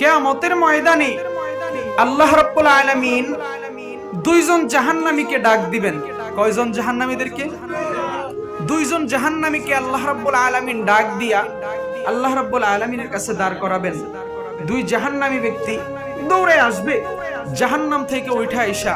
কেয়ামতের ময়দানে আল্লাহ রাব্বুল আলামিন দুইজন জাহান্নামীকে ডাক দিবেন। কয়জন জাহান্নামীদেরকে? দুইজন জাহান্নামীকে আল্লাহ রাব্বুল আলামিন ডাক দিয়া আল্লাহ রাব্বুল আলামিনের কাছে দাঁড় করাবেন। দুই জাহান্নামী ব্যক্তি দৌড়ে আসবে, জাহান্নাম থেকে উঠে আইসা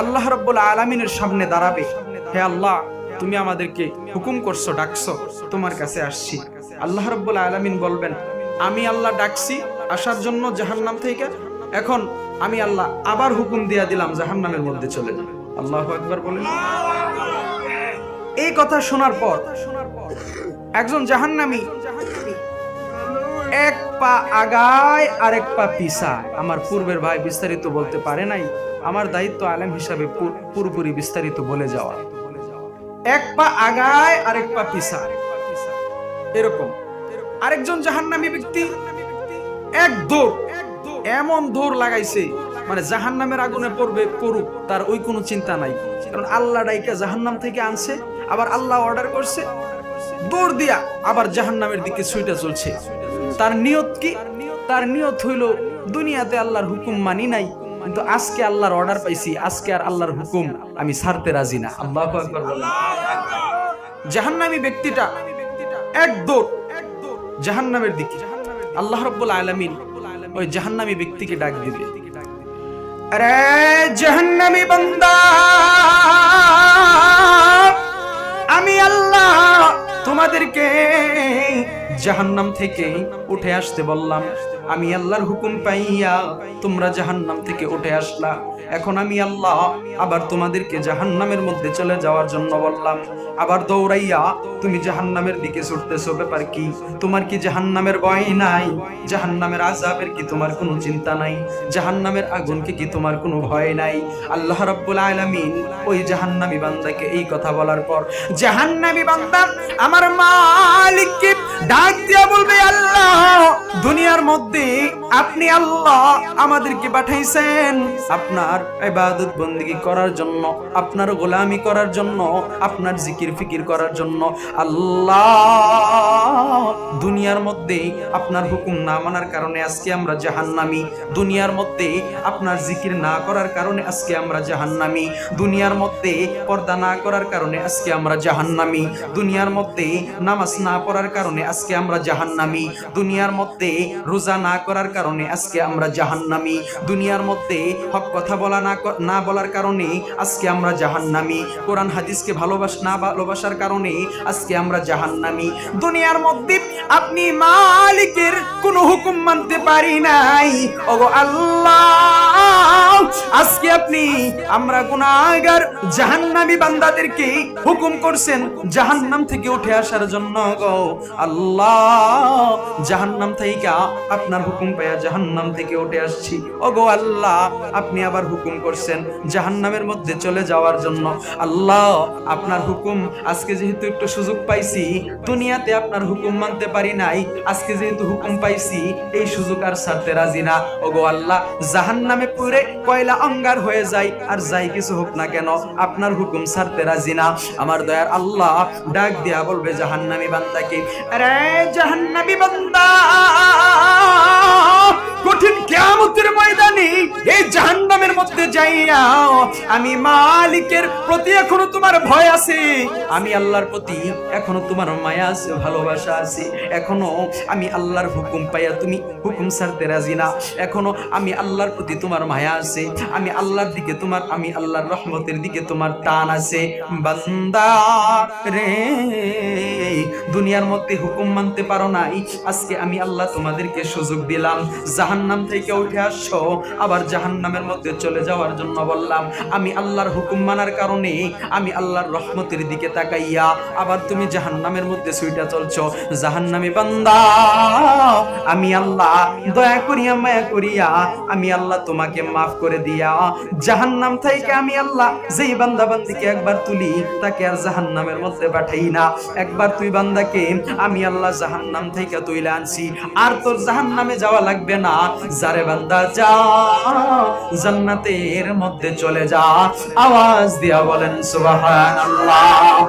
আল্লাহ রাব্বুল আলামিনের সামনে দাঁড়াবে। হে আল্লাহ, তুমি আমাদেরকে হুকুম করছ, ডাকছো, তোমার কাছে আসছি। আল্লাহ রাব্বুল আলামিন বলবেন আমি আল্লাহ ডাকছি আসার জন্য জাহান্নাম থেকে। এখন আমি আল্লাহ আবার হুকুম দিয়া দিলাম জাহান্নামের মধ্যে চলে আল্লাহু আকবার বলেন। এই কথা শোনার পর একজন জাহান্নামী এক পা আগায় আর এক পা পিছায়। আমার পূর্বের ভাই বিস্তারিত বলতে পারে নাই। আমার দায়িত্ব আলেম হিসাবে পুর- পুরোপুরি বিস্তারিত বলে যাওয়া। এক পা আগায় আর এক পা পিছায়। এরকম। আরেকজন জাহান্নামী ব্যক্তি এক দৌড়, এমন দৌড় লাগাইছে মানে জাহান্নামের আগুনে পড়বে, পড়ুক, তার ওই কোনো চিন্তা নাই। কারণ আল্লাহ ডাইকে জাহান্নাম থেকে আনছে, আবার আল্লাহ অর্ডার করছে, দৌড় দিয়া আবার জাহান্নামের দিকে ছুইটা চলছে। তার নিয়ত কি? তার নিয়ত হইল, দুনিয়াতে আল্লাহর হুকুম মানি নাই, কিন্তু আজকে আল্লাহর অর্ডার পাইছি, আজকে আর আল্লাহর হুকুম আমি ছাড়তে রাজি না। আল্লাহ জাহান্নামী ব্যক্তিটা এক দৌড় জাহান্নামের দিকে। আল্লাহ রব্বুল আলমিন ওই জাহান্নামী ব্যক্তিকে ডাক দিবে। আরে জাহান্নামি বান্দা, আমি আল্লাহ তোমাদেরকে জাহান্নাম থেকে উঠে আসতে বললাম। আমি আল্লাহর হুকুম পাইয়া তোমরা জাহান্নাম থেকে উঠে আসলা। এখন আমি আল্লাহ আবার তোমাদেরকে জাহান্নামের মধ্যে চলে যাওয়ার জন্য বললাম, আবার দৌড়াইয়া তুমি জাহান্নামের দিকে ছুটতেছো, ব্যাপার কি? তোমার কি জাহান্নামের ভয় নাই? জাহান্নামের আজাবের কি তোমার কোনো চিন্তা নাই? জাহান্নামের আগুনকে কি তোমার কোনো ভয় নাই? আল্লাহ রাব্বুল আলামিন ওই জাহান্নামী বান্দাকে এই কথা বলার পর, জাহান্নামী বান্দা, আমার মালিককে ডাক দিয়া বলবে, আল্লাহ, দুনিয়ার মধ্যে আপনি আল্লাহ আমাদেরকে পাঠাইছেন, আপনার ইবাদত বন্দী করার জন্য, আপনার গোলামি করার জন্য, আপনার জিকির ফিকির করার জন্য, আল্লাহ দুনিয়ার মধ্যে আপনার হুকুম না মানার কারণে আজকে আমরা জাহান্নামি। দুনিয়ার মধ্যে আপনার জিকির না করার কারণে আজকে আমরা জাহান্নামি। দুনিয়ার মধ্যে পর্দা না করার কারণে আজকে আমরা জাহান্নামি। দুনিয়ার মধ্যে নামাজ না পড়ার কারণে আজকে আমরা জাহান্নামি। দুনিয়ার মধ্যে রোজা না করার কারণে আজকে আমরা জাহান্নামি। দুনিয়ার মধ্যে হক কথা বলা না বলার কারণে আজকে আমরা জাহান্নামি। কোরআন হাদিসকে ভালোবাস না ভালোবাসার কারণে আজকে আমরা জাহান্নামি। দুনিয়ার মধ্যে আপনি মালিকের কোনো হুকুম মানতে পারি নাই। ওগো আল্লাহ, আজকে আপনি আমরা গুনাহগার, জাহান্নামী বান্দাদেরকে হুকুম করছেন জাহান্নাম থেকে উঠে আসার জন্য গো আল্লাহ। জাহান্নাম থেকে আপনার হুকুম পাইয়া জাহান্নাম থেকে উঠে আসছি। ওগো আল্লাহ, আপনি আবার হুকুম করছেন জাহান্নামের মধ্যে চলে যাওয়ার জন্য। আল্লাহ, আপনার হুকুম, আজকে যেহেতু একটু সুযোগ পাইছি, দুনিয়াতে আপনার হুকুম মানতে পারি নাই, আজকে যেহেতু হুকুম পাইছি, এই সুযোগ আর ছাড়তে রাজি না। ওগো আল্লাহ জাহান নামে পুরে কয়লা অঙ্গার হয়ে যায়, আর যাই কিছু হোক না কেন, আপনার হুকুম ছাড়তে রাজি না। আমার দয়ার আল্লাহ ডাক দিয়া বলবে, জাহান্নামী বান্দাকে, আরে জাহান্নামী বান্দা! কিয়ামতের ময়দানে এই জাহান্নামের মধ্যে যাইয়া আমি মালিকের প্রতি এখনও তোমার ভয় আছে। আমি আল্লাহর প্রতি এখনও তোমার মায়া আছে, ভালোবাসা আছে। এখনও আমি আল্লাহর হুকুম পাইয়া তুমি হুকুম ছাড়তে রাজি না। এখনও আমি আল্লাহর প্রতি তোমার মায়া আছে। আমি আল্লাহর দিকে তোমার, আমি আল্লাহর রহমতের দিকে তোমার টান আছে। বান্দা রে, দুনিয়ার মধ্যে হুকুম মানতে পারো নাই। আজকে আমি আল্লাহ তোমাদেরকে সুযোগ দিলাম। জাহান্নাম থেকে উঠে আসছো, আবার জাহান্নামের মধ্যে চলে যাওয়ার জন্য বললাম, আমি আল্লাহর হুকুম মানার কারণে, আমি আল্লাহর রহমতের দিকে তাকাইয়া আবার তুমি জাহান্নামের মধ্যে সুইটা চলছো। জাহান্নামী বান্দা, আমি আল্লাহ, দয়া করিয়া মায়া করিয়া আমি আল্লাহ তোমাকে মাফ করে দিয়া জাহান্নাম থেকে আমি আল্লাহ যেই বান্দা বান্দিকে একবার তুলি, তাকে আর জাহান্নামের মধ্যে পাঠাই না। একবার তুই বান্দাকে, আমি আল্লাহ জাহান্নাম থেকে তুইলে আনছি, আর তোর জাহান্নামে যাওয়া লাগবে না। যারে বান্দা যা জান্নাতের মধ্যে চলে যা। আওয়াজ দিয়া বলেন সুবহানাল্লাহ।